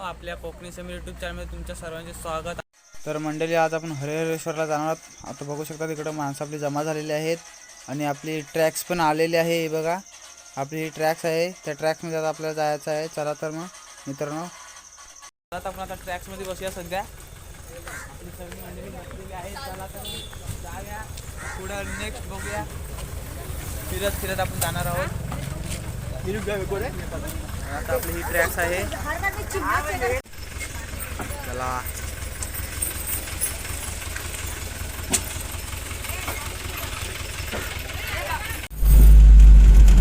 आपल्या कोकणी समीर यूट्यूब चॅनलमध्ये तुमच्या सर्वांचे स्वागत आहे. तर मंडळी आज आपण हरिहरेश्वरला जाणार आहोत. आता बघू शकता तिकडं माणसं आपली जमा झालेली आहेत आणि आपली ट्रॅक्स पण आलेली आहे हे बघा. आपली ही ट्रॅक्स आहे. त्या ट्रॅक्समध्ये आता आपल्याला जायचं आहे. चला तर मग मित्रांनो. आता आपण आता ट्रॅक्समध्ये बसूया सध्या. आपली सगळी मंडळी बसलेली आहे चला तर मग जाऊया. पुढं नेक्स्ट बघूया. फिरत फिरत आपण जाणार आहोत. आता आपली ही ट्रॅक्स आहे. चला.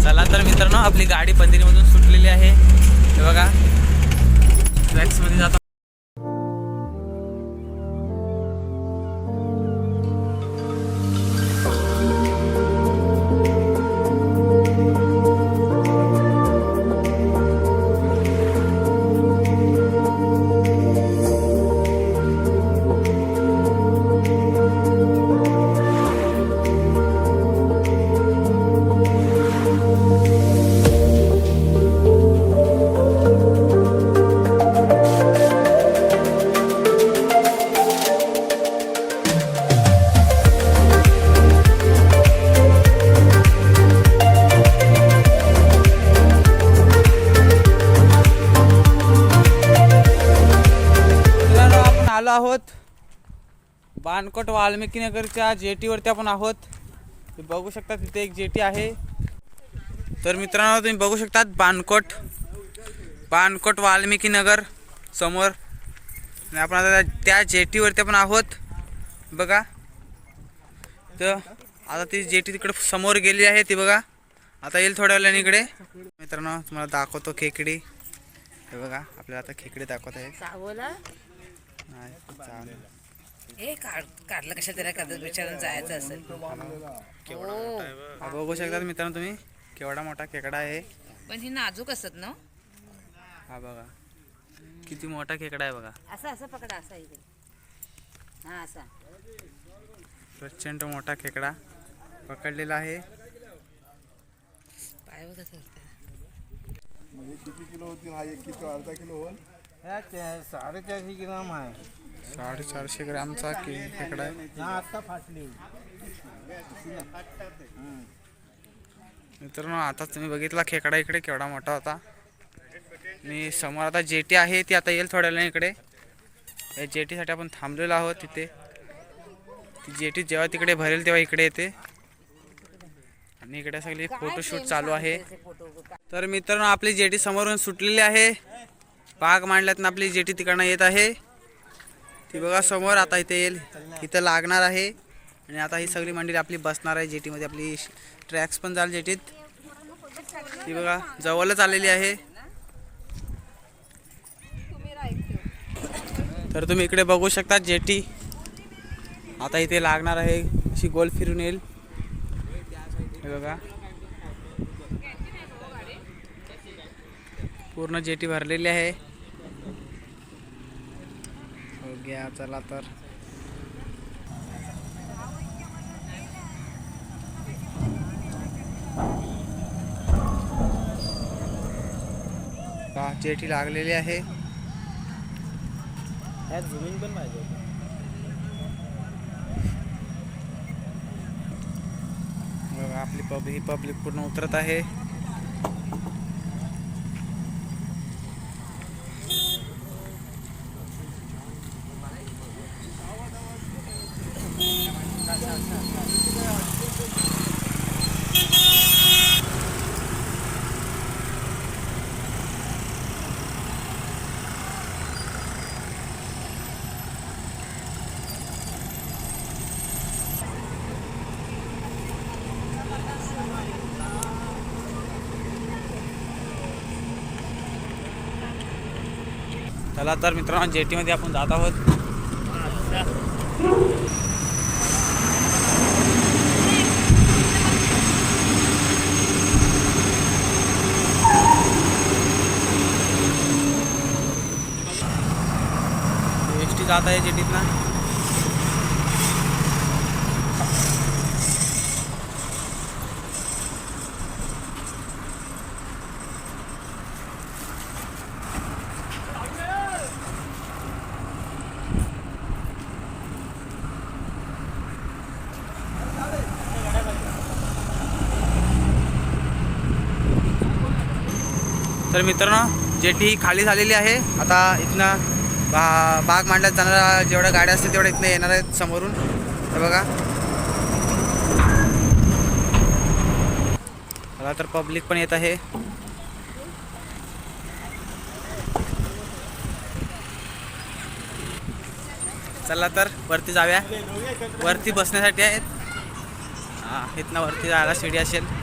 चला तर मित्रांनो आपली गाडी पंदिरीमधून सुटलेली आहे. हे बघा. ट्रॅक्समध्ये जातो बाणकोट वाल्मिकी नगरच्या जेटीवरती आपण आहोत. तुम्ही बघू शकता तिथे एक जेटी आहे. तर मित्रांनो तुम्ही बघू शकता बाणकोट बाणकोट वाल्मिकी नगर समोर. आणि आपण आता त्या- जेटीवरती आपण आहोत. बघा. तर आता ती जेटी तिकडे समोर गेली आहे ती बघा. आता येईल थोड्या वेळाने इकडे. मित्रांनो तुम्हाला दाखवतो खेकडी. हे बघा आपल्याला आता खेकडे दाखवत आहे चावला? नाही चालेल. हे काढ काढलं कशा तरी करतात विचारून जायचं असेल? हो हा बघू शकता मित्रांनो तुम्ही. केवढा मोठा खेकडा आहे. पण ही नाजूक असत ना? हा बघा. किती मोठा खेकडा आहे बघा. असं असं पकडा असा इकडे हा असा. प्रचंड मोठा खेकडा पकडलेला आहे. पाय बघ कसं असतं. साडेचारशे ग्राम आहे. साडेचारशे ग्रामचा के- खेकडा आहे. मित्रांनो आता तुम्ही बघितला खेकडा इकडे केवढा मोठा होता. आणि समोर आता जेटी आहे ती आता येईल थोड्या वेळाने इकडे. या जेटीसाठी आपण थांबलेलो आहोत तिथे. ती जेटी जेव्हा तिकडे भरेल तेव्हा इकडे येते. आणि इकडे सगळी फोटोशूट चालू आहे. तर मित्रांनो आपली जेटी समोरून सुटलेली आहे. पाग मांडल्यात आपली जेटी तिकडनं येत आहे. ती बघा समोर आता इथे येईल. इथं लागणार आहे. आणि आता ही सगळी मंडळी आपली बसणार आहे जेटीमध्ये. आपली ट्रॅक्स पण जाल जेटीत. ती बघा जवळच आलेली आहे. तर तुम्ही इकडे बघू शकता जेटी. आता इथे लागणार आहे. अशी गोल फिरून येईल. हे बघा. पूर्ण जेटी भरलेली आहे. गया चला तर. जेटी लागलेली आहे. पण पाहिजे आपली पब ही पब्लिक पूर्ण उतरत आहे. चला तर मित्रांनो जेटीमध्ये आपण जात आहोत. एस टी जात आहे जेटीतनं. तर मित्रांनो जेटी ही खाली झालेली आहे. आता इथनं बा बाग मांडल्यात जाणारा जेवढ्या गाड्या असतील तेवढ्या इथनं येणार आहेत समोरून. तर बघा. मला तर पब्लिक पण येत आहे. चला तर वरती जाऊया. वरती बसण्यासाठी आहेत. हां इथनं वरती जायला शिडी असेल.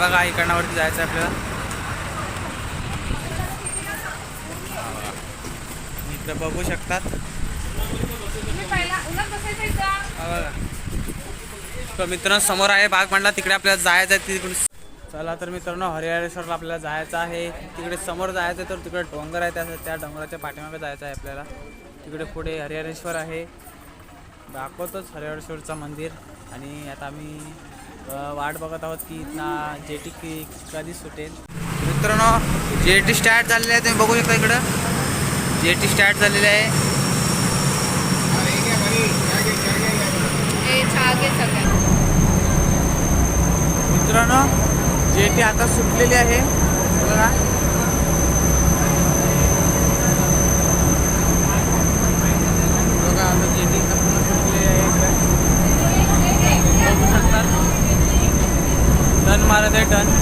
बघा इकडनं वरती जायचं आहे आपल्याला. इकडे बघू शकतात. तर मित्रांनो समोर आहे बाग मांडला तिकडे आपल्याला जायचं आहे तिकडे चला तर मित्रांनो हरिहरेश्वरला आपल्याला जायचं आहे. तिकडे समोर जायचं आहे तर तिकडे डोंगर आहे त्या त्या डोंगराच्या पाठीमागे जायचं आहे आपल्याला. तिकडे पुढे हरिहरेश्वर आहे. दाखवतोच हरिहरेश्वरचं मंदिर. आणि आता आम्ही वाट बघत आहोत की इथना जेटी की कधी सुटेल? मित्रांनो जेटी स्टार्ट झालेली आहे तुम्ही बघू शकता इकडं. जेटी स्टार्ट झालेली आहे. मित्रांनो जेटी आता सुटलेली आहे. बघा. बघा आता जेटी आता पूर्ण सुटलेली आहे इकडे बघू शकता टन मारत आहे टन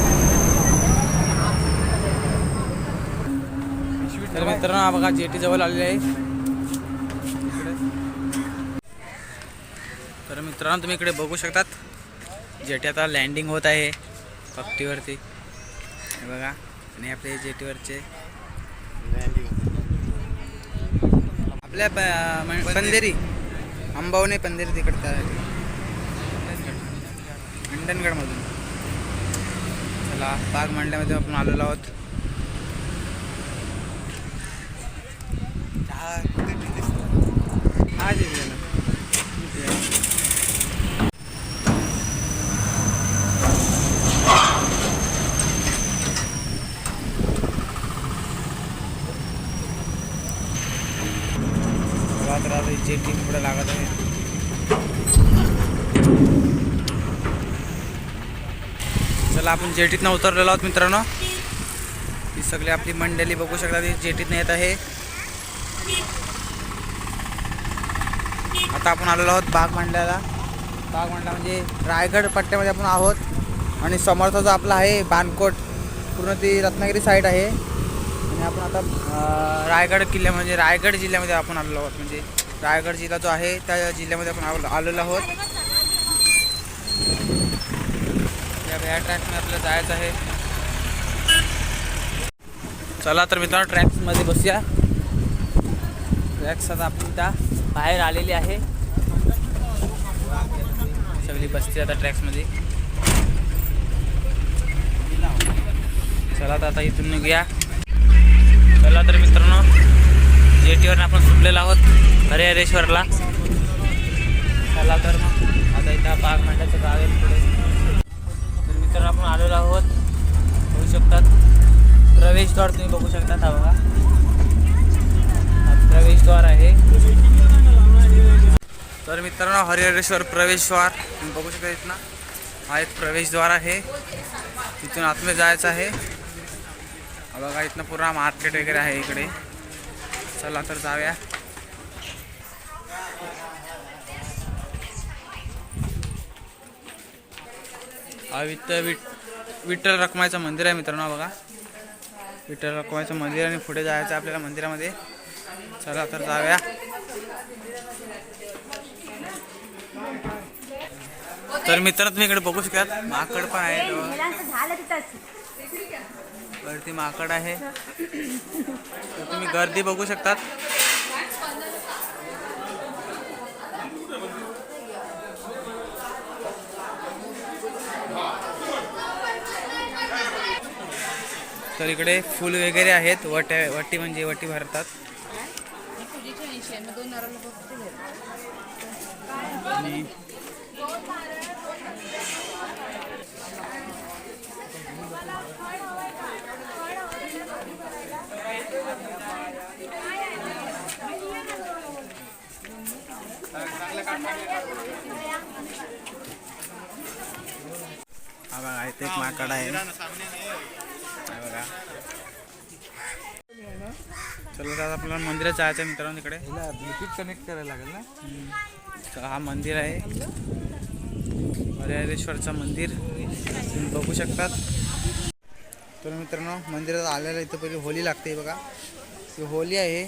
तर मित्रांनो हा बघा जेटी जवळ आलेले आहे. तर मित्रांनो तुम्ही इकडे बघू शकतात जेटी आता लँडिंग होत आहे पट्टीवरती हे बघा आणि आपले जेटीवरचे. आपल्या प- म- पंधेरी अंबावणे पंधेरी तिकडे मंडणगडमधून चला बाग मांडल्यामध्ये आपण आलेलो आहोत. हा जिंकलेला बघा तर आता जे टीम पुढे लागत आहे चला आपण जेटीतनं उतरलेलो आहोत मित्रांनो. ही सगळी आपली मंडळी बघू शकता ती जेटीतनं येत आहे. आता आपण आलेलो आहोत बाग मांडल्याला बाग मांडला म्हणजे रायगड पट्ट्यामध्ये आपण आहोत. आणि समोरचा जो आपला आहे बानकोट पूर्ण ती रत्नागिरी साईड आहे. आणि आपण आता रायगड किल्ल्या म्हणजे रायगड जिल्ह्यामध्ये आपण आलेलो आहोत. म्हणजे रायगड जिल्हा जो आहे त्या जिल्ह्यामध्ये आपण आलेलो आहोत. या या आपल्याला जायचं आहे. चला तर मित्रांनो ट्रॅक्समध्ये बसूया. ट्रॅक्स आता आपली त्या बाहेर आलेली आहे. सगळी बसते आता ट्रॅक्समध्ये. चला तर आता इथून निघूया. चला तर मित्रांनो जेटीवर आपण सुटलेलो आहोत हरिहरेश्वरला. चला तर मग आता इथं बाग मांडायचं गाव आहे पुढे. तर आपण आलेलो आहोत. बघू शकतात. प्रवेशद्वार तुम्ही बघू शकता हा बघा. प्रवेशद्वार आहे. तर मित्रांनो हरिहरेश्वर प्रवेशद्वार तुम्ही बघू शकता इथनं. हा एक प्रवेशद्वार आहे. तिथून आतमध्ये जायचं आहे. बघा इथनं पूर्ण मार्केट वगैरे आहे इकडे. चला तर जाऊया. हा विठ्ठ विठ विठ्ठल रखमाचं मंदिर आहे मित्रांनो बघा. विठ्ठल रखमाचं मंदिर आणि पुढे जायचं आपल्याला मंदिरामध्ये. चला तर जाऊया. तर मित्रांनो तुम्ही इकडे बघू शकता माकड पण आहे. वरती माकड आहे. तर तुम्ही गर्दी बघू शकतात. तर इकडे फुल वगैरे आहेत वट्या वटी म्हणजे वटी भरतात. आणि हा बघा इथे एक माकड आहे बघा चला आता आपल्याला मंदिरात जायचं आहे मित्रांनो तिकडे ब्लूटूथ कनेक्ट करायला लागेल ना? तर हा मंदिर आहे. हरिहरेश्वरचं मंदिर. तुम्ही बघू शकतात. तर मित्रांनो मंदिरात आलेला इथं पहिले होली लागते बघा. ही होली आहे.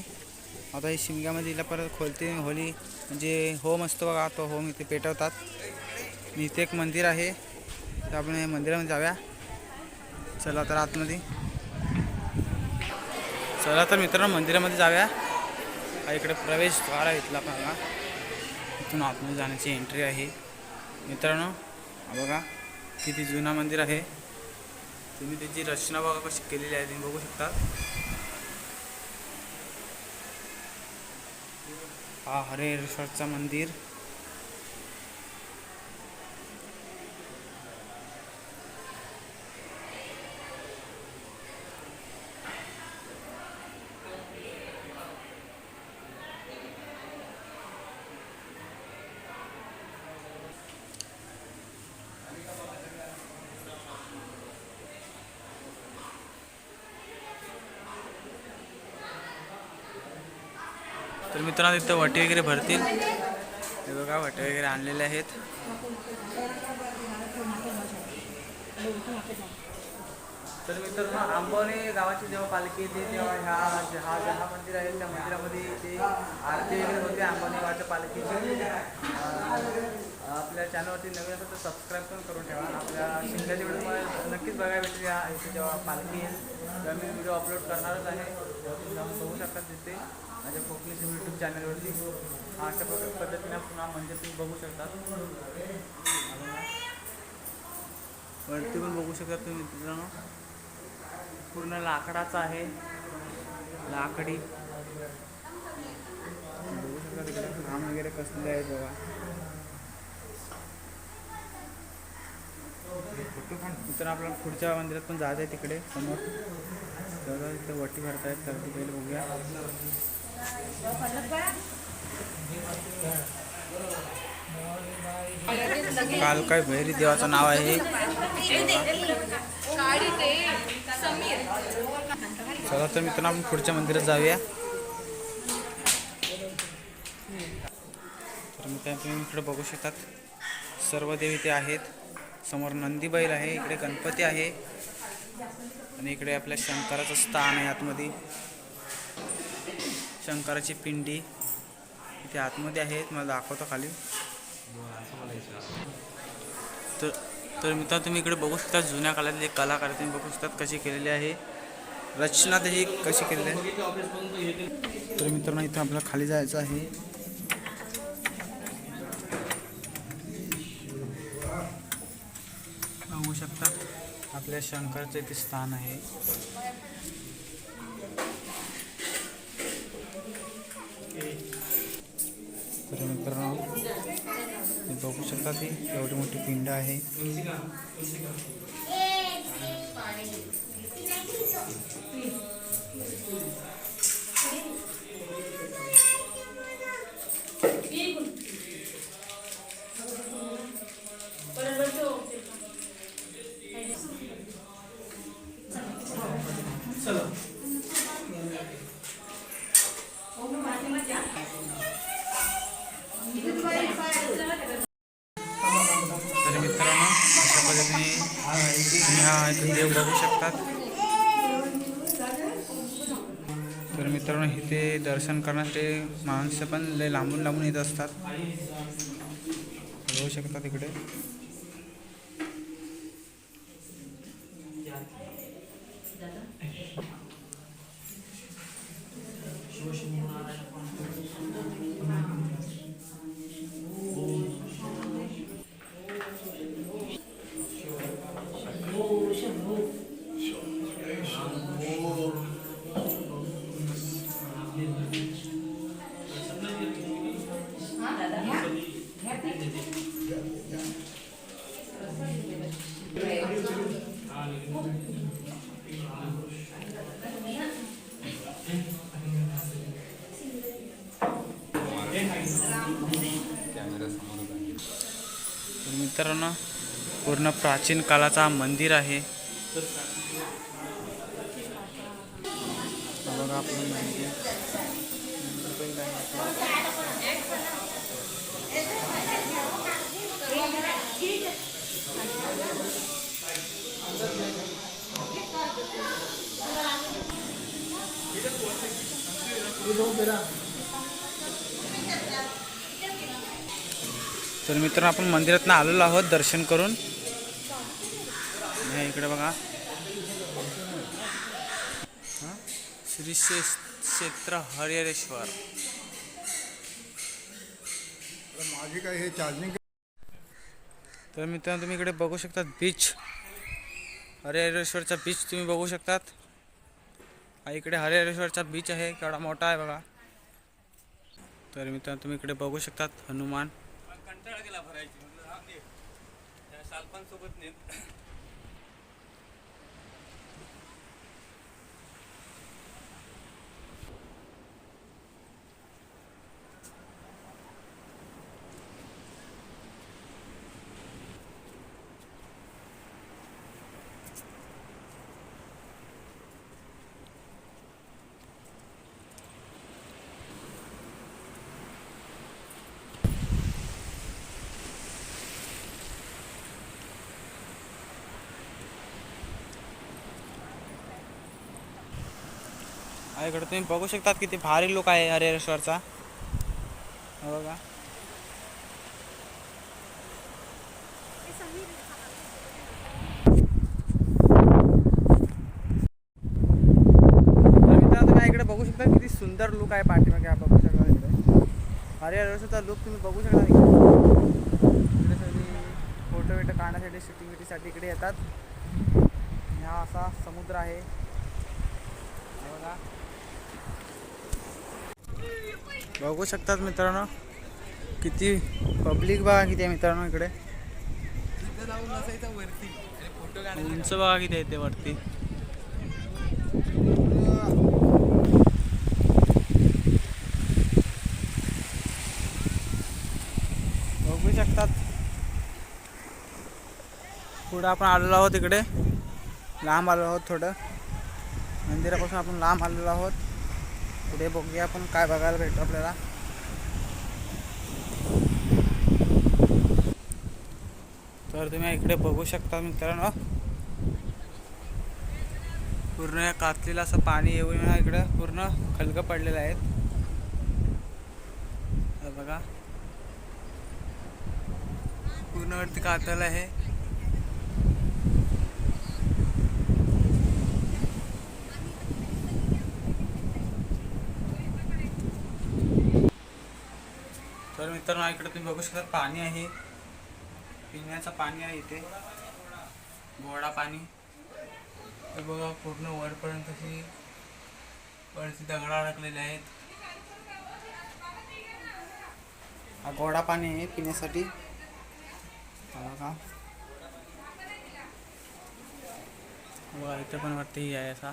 आता ही शिमग्यामध्ये हिला परत खोलते. होली म्हणजे होम असतो बघा. तो होम इथे पेटवतात. इथे एक मंदिर आहे. तर आपण या मंदिरामध्ये जाऊया. चला तर आतमध्ये. चला तर मित्रांनो मंदिरामध्ये जाऊया. हा इकडे प्रवेशद्वार आहे इथला बघा इथून आतमध्ये जाण्याची एंट्री आहे. मित्रांनो बघा किती जुना मंदिर आहे. तुम्ही त्याची रचना बघा कशी केलेली आहे तुम्ही बघू शकता. हा हरेश्वरचा मंदिर. मित्रांनो तिथं वटे वगैरे भरतील. हे बघा वटे वगैरे आणलेले आहेत. तर मित्रांनो आंबोने गावाची जेव्हा पालखी येते तेव्हा ह्या हा हा मंदिर आहे त्या मंदिरामध्ये ते आरती वगैरे होते आंबोने गावाच्या पालखीची आपल्या चॅनलवरती नवीन असेल तर सबस्क्राईब पण करून ठेवा. आपल्या शिंद्याच्या व्हिडिओ तुम्हाला नक्कीच बघायला भेटेल या इथे जेव्हा पालखी येईल तेव्हा मी व्हिडिओ अपलोड करणारच आहे. तुम्ही जाऊन बघू शकता तिथे. माझ्या कोकणीच्या यूट्यूब चॅनलवरती अशा प्रकारे पद्धतीनं पुन्हा म्हणजे तुम्ही बघू शकता. वरती पण बघू शकता तुम्ही मित्रांनो. पूर्ण लाकडाचा आहे. लाकडी. बघू शकता तिकडे काम वगैरे कसले आहेत बघा. तर आपल्याला पुढच्या मंदिरात पण जायचं आहे तिकडे समोर. तर तिथे वटी भरतायत तर ती पहिले बघूया. काल काय भैरी देवाचं नाव आहे चला तर मित्रांनो आपण पुढच्या मंदिरात जाऊया. तर मित्रांनो तुम्ही इकडे बघू शकतात सर्व देवी ते आहेत. समोर नंदी बैल आहे इकडे गणपती आहे आणि इकडे आपल्या शंकराचं स्थान आहे आतमध्ये. शंकराची पिंडी इथे आतमध्ये आहे मला दाखवतो खाली. तर तर मित्रांनो तुम्ही इकडे बघू शकता जुन्या काळातले कलाकार तुम्ही बघू शकतात कशी केलेली आहे. रचना त्याची कशी केलेली आहे. तर मित्रांनो इथं आपल्याला खाली जायचं आहे बघू शकता आपल्या शंकरचं इथे स्थान आहे. तर मित्रांनो बघू शकता ती एवढी मोठी पिंड आहे. अशा पद्धतीने तुम्ही हा देव बघू शकतात. तर मित्रांनो इथे दर्शन करण्यासाठी माणसं पण लय लांबून लांबून येत असतात. बघू शकतात इकडे प्राचीन काळाचा मंदिर आहे. बघा आपलं मंदिर तर मित्रांनो आपण मंदिरातनं आलेलो आहोत दर्शन करून. इकडे बघा. श्री क्षेत्र हरिहरेश्वर. माझी काय हे चार्जिंग तर मित्रांनो तुम्ही इकडे बघू शकतात बीच हरिहरेश्वरचा बीच तुम्ही बघू शकतात. हा इकडे हरिहरेश्वरचा बीच आहे केवढा मोठा आहे बघा. तर मित्रांनो तुम्ही इकडे बघू शकतात हनुमान. हा इकडं तुम्ही बघू शकतात किती भारी लोक आहे हरिहरेश्वरचा बघा. तुम्ही इकडे बघू शकता किती सुंदर लुक आहे पाठीमागे. हा बघू शकता इकडे. हरिहरेश्वरचा लुक तुम्ही बघू शकता इकडे. सगळी फोटो बिटो काढण्यासाठी शूटिंग बिटीसाठी इकडे येतात. हा असा समुद्र आहे. बघा. बघू शकतात मित्रांनो. किती पब्लिक बघा किती आहे मित्रांनो इकडे. उंच बघा किती आहे ते वरती. बघू शकतात. पुढं आपण आलेलो आहोत इकडे. लांब आलो आहोत थोडं. मंदिरापासून आपण लांब आलेलो आहोत. पुढे बघूया आपण काय बघायला भेटतो आपल्याला. तर तुम्ही इकडे बघू शकता मित्रांनो. पूर्ण या असं पाणी येऊन ना इकडं. पूर्ण खलकं पडलेलं आहेत. बघा. पूर्ण वरती कातल आहे. तर मित्रांनो इकडे तुम्ही बघू शकता पाणी आहे. पिण्याचं पाणी आहे इथे. गोडा पाणी. हे बघा पूर्ण वरपर्यंत अशी वरती दगडा अडकलेले आहेत. हा गोडा पाणी आहे पिण्यासाठी. बघा. बघा इथे पण वरती आहे असा.